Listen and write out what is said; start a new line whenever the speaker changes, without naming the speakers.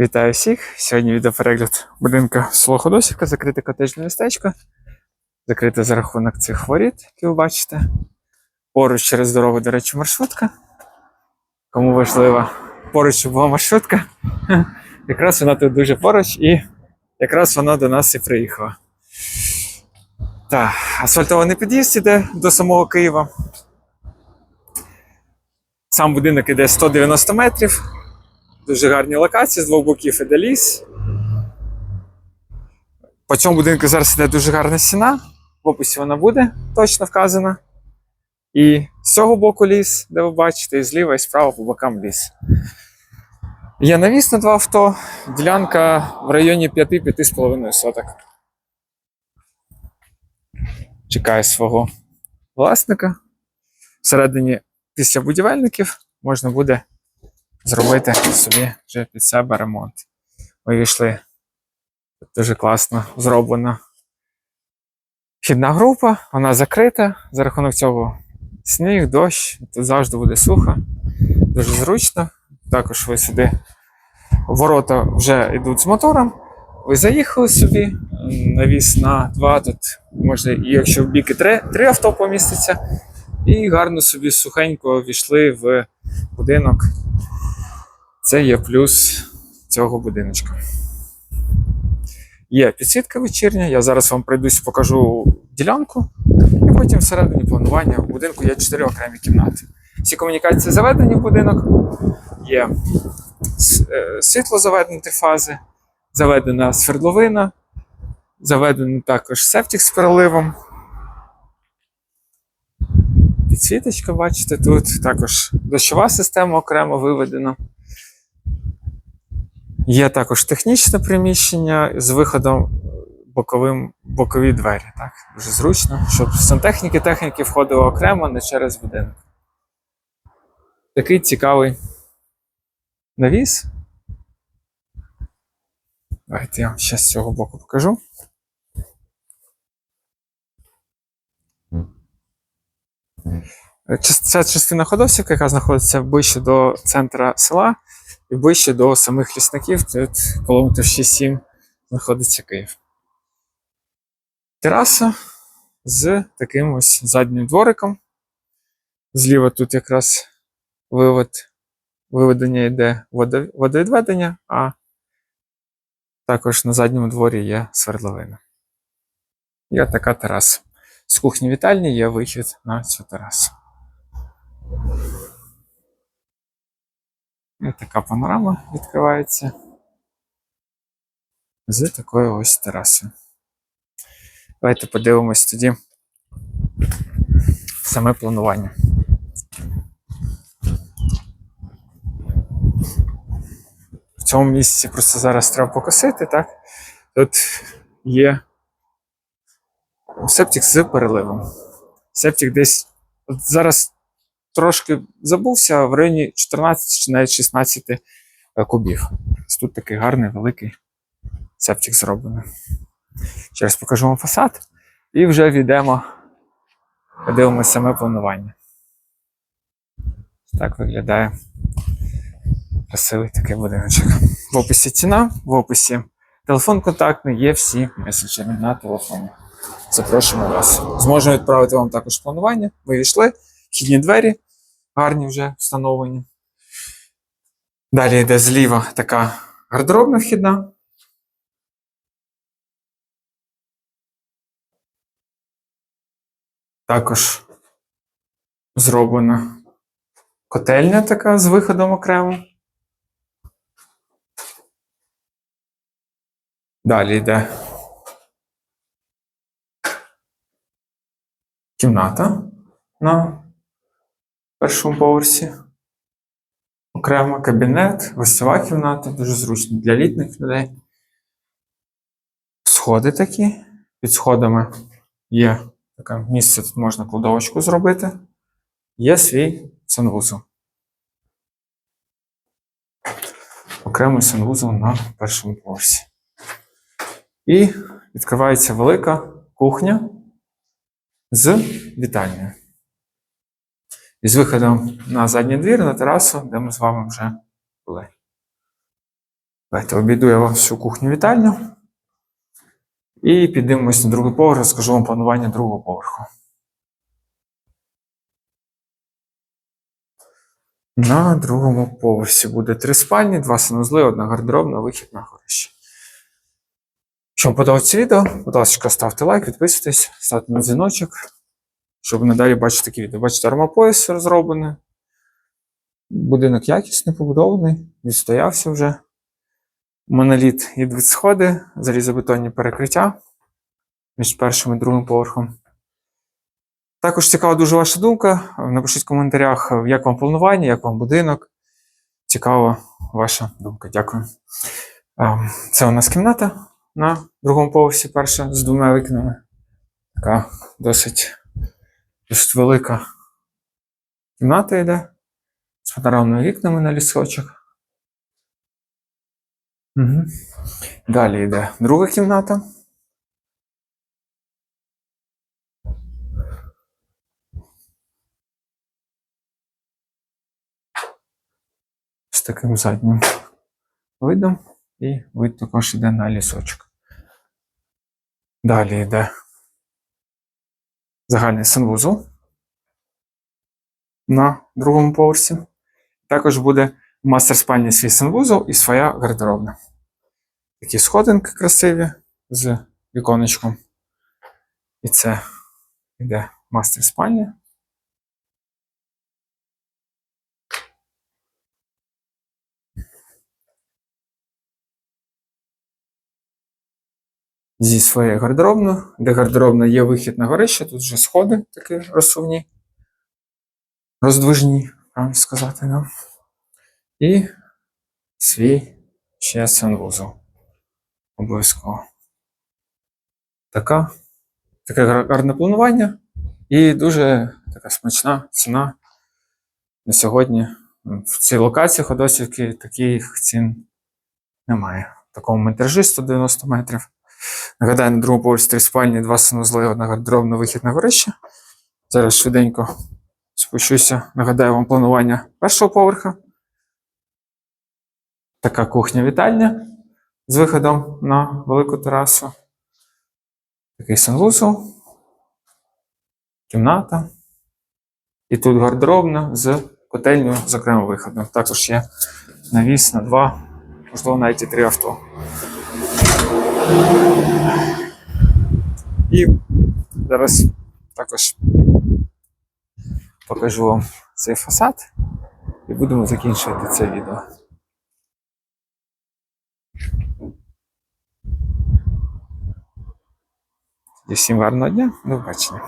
Вітаю всіх! Сьогодні відеоперегляд будинка село закрите котеджне містечко. Закрите за рахунок цих воріт, які ви бачите. Поруч через дорогу, до речі, маршрутка. Кому важливо, поруч була маршрутка. Якраз вона тут дуже поруч і якраз вона до нас і приїхала. Так, асфальтований під'їзд іде до самого Києва. Сам будинок іде 190 метрів. Дуже гарні локації з двох боків іде ліс. По цьому будинку зараз іде дуже гарна стіна. В описі вона буде точно вказана. І з цього боку ліс, де ви бачите, і зліва і справа по бокам ліс. Є навіс на два авто, ділянка в районі 5-5,5 соток. Чекає свого власника. Всередині після будівельників можна буде зробити собі вже під себе ремонт. Ми війшли дуже класно зроблена вхідна група, вона закрита. За рахунок цього сніг, дощ, тут завжди буде сухо, дуже зручно. Також ви сюди ворота вже йдуть з мотором. Ви заїхали собі, навіс на два, тут може, і якщо в бік і три, три авто поміститься, і гарно собі сухенько війшли в будинок. Це є плюс цього будиночка. Є підсвітка вечірня. Я зараз вам пройдусь, покажу ділянку, і потім всередині планування у будинку є чотири окремі кімнати. Всі комунікації заведені в будинок, є е, світло заведені фази, заведена свердловина, заведений також септик з переливом. Підсвіточка, бачите, тут також дощова система окремо виведена. Є також технічне приміщення з виходом боковим, бокові двері. Так? Дуже зручно, щоб сантехніки техніки входили окремо, не через будинок. Такий цікавий навіс. Давайте я вам ще з цього боку покажу. Е, Ця частина Ходосівки, яка знаходиться ближче до центра села і ближче до самих лісників, тут кілометрів 6-7 знаходиться Київ. Тераса з таким ось заднім двориком. Зліва тут якраз вивод, виведення йде водовідведення, а також на задньому дворі є свердловина. Є така тераса. З кухні вітальні є вихід на цю терасу. І така панорама відкривається з такою ось терасою. Давайте подивимось тоді саме планування. В цьому місці просто зараз треба покосити, так? Тут є септик з переливом. Септик десь от зараз трошки забувся в районі 14 чи навіть 16 е, кубів. Тут такий гарний великий септик зроблений. Зараз покажу вам фасад і вже війдемо, подивимося саме планування. Так виглядає красивий такий будиночок. В описі ціна, в описі телефон контактний, є всі меседжери на телефоні. Запрошуємо вас. Зможемо відправити вам також планування. Ви війшли, вхідні двері гарні вже встановлені. Далі йде зліва така гардеробна вхідна. Також зроблена котельня така з виходом окремо. Далі йде кімната на першому поверсі. Окремо кабінет, гостьова кімната, дуже зручно для літніх людей. Сходи такі. Під сходами є таке місце, тут можна кладовочку зробити. Є свій санвузол. Окремий санвузол на першому поверсі. І відкривається велика кухня з вітальнею. І з виходом на задній двір, на терасу, де ми з вами вже були. Давайте обійду я вам всю кухню вітальню. І підіймемось на другий поверх, розкажу вам планування другого поверху. На другому поверсі буде три спальні, два санузли, одна гардеробна, вихід на горище. Якщо вам подобається відео, будь ласка, ставте лайк, підписуйтесь, ставте на дзвіночок, щоб надалі бачити такі відео. Бачите, армопояс розроблений. Будинок якісний, побудований, відстоявся вже. Моноліт і дві сходи, залізобетонні перекриття між першим і другим поверхом. Також цікава дуже ваша думка. Напишіть в коментарях, як вам планування, як вам будинок. Цікава ваша думка. Дякую. Це у нас кімната на другому поверсі, перша з двома вікнами. Така досить, досить велика кімната йде з панорамними вікнами на лісочок. Угу. Далі йде друга кімната. З таким заднім видом. І вид також йде на лісочок. Далі йде загальний санвузол на другому поверсі. Також буде мастер спальні свій санвузол і своя гардеробна. Такі сходинки красиві з віконечком. І це йде мастер спальня. Зі своєю гардеробною, де гардеробна є вихід на горище, тут вже сходи такі розсувні, роздвижні, правильно сказати нам. І свій ще санвузол. Обов'язково. Така, таке гарне планування і дуже така смачна ціна на сьогодні. В цій локації Ходосівки таких цін немає. Такому метражі 190 метрів. Нагадаю, на другому поверсі три спальні, два санузли, одна гардеробна вихід на горище. Зараз швиденько спущуся. Нагадаю вам планування першого поверха. Така кухня-вітальня з виходом на велику терасу. Такий санвузол, кімната. І тут гардеробна з котельнею з окремим виходом. Також є навіс на два, можливо, навіть і три авто. І зараз також покажу вам цей фасад і будемо закінчувати це відео. І всім гарного дня, до побачення.